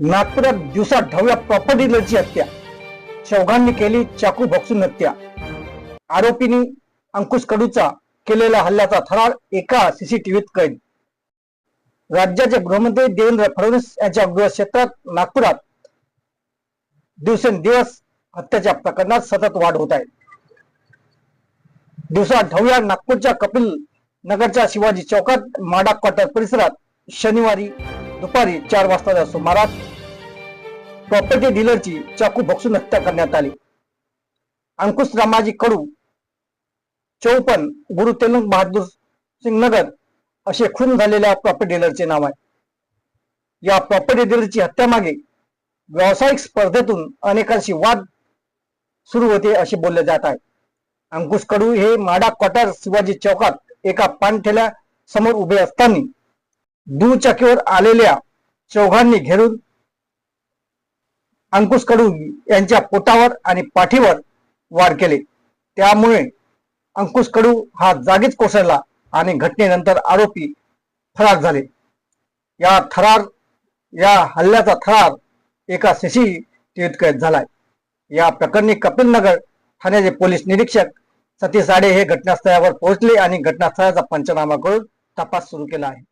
नागपुरात दिवसा ढवळ्या प्रॉपर्टी डीलरची हत्या. चौघांनी केली चाकू भोगसून हत्या. आरोपींनी अंकुश कडूचा केलेल्या हल्ल्याचा थरार एका सीसीटीव्हीत कैद. राज्याचे गृहमंत्री देवेंद्र फडणवीस यांच्या गृहक्षेत्रात नागपुरात दिवसेंदिवस हत्याच्या प्रकरणात सतत वाढ होत आहे. दिवसा ढवळ्या नागपूरच्या कपिल नगरच्या शिवाजी चौकात माडा क्वार्टर परिसरात शनिवारी दुपारी चार वाजताच्या सुमारास प्रॉपर्टी डीलरची चाकू बक्षून हत्या करण्यात आली. अंकुश रामाजी कडू चौपन गुरु तेलंग बहादूर सिंग नगर असे खून झालेल्या प्रॉपर्टी डीलरचे नाव आहे. या प्रॉपर्टी डीलरची हत्या मागे व्यावसायिक स्पर्धेतून अनेकांशी वाद सुरू होते असे बोलले जात आहे. अंकुश कडू हे माडा क्वार्टर शिवाजी चौकात एका पानठेल्या समोर उभे असताना दुचाकीवर आलेल्या चौघांनी घेरून अंकुश कडू यांच्या पोटावर आणि पाठीवर वार केले. त्यामुळे अंकुश कडू हा जागीच कोसळला आणि घटनेनंतर आरोपी फरार झाले. या थरार या हल्ल्याचा थरार एका सीसीटीव्हीत कैद झालाय. या प्रकरणी कपिल नगर ठाण्याचे पोलीस निरीक्षक सतीश साडे हे घटनास्थळावर पोहोचले आणि घटनास्थळाचा पंचनामा करून तपास सुरू केला आहे.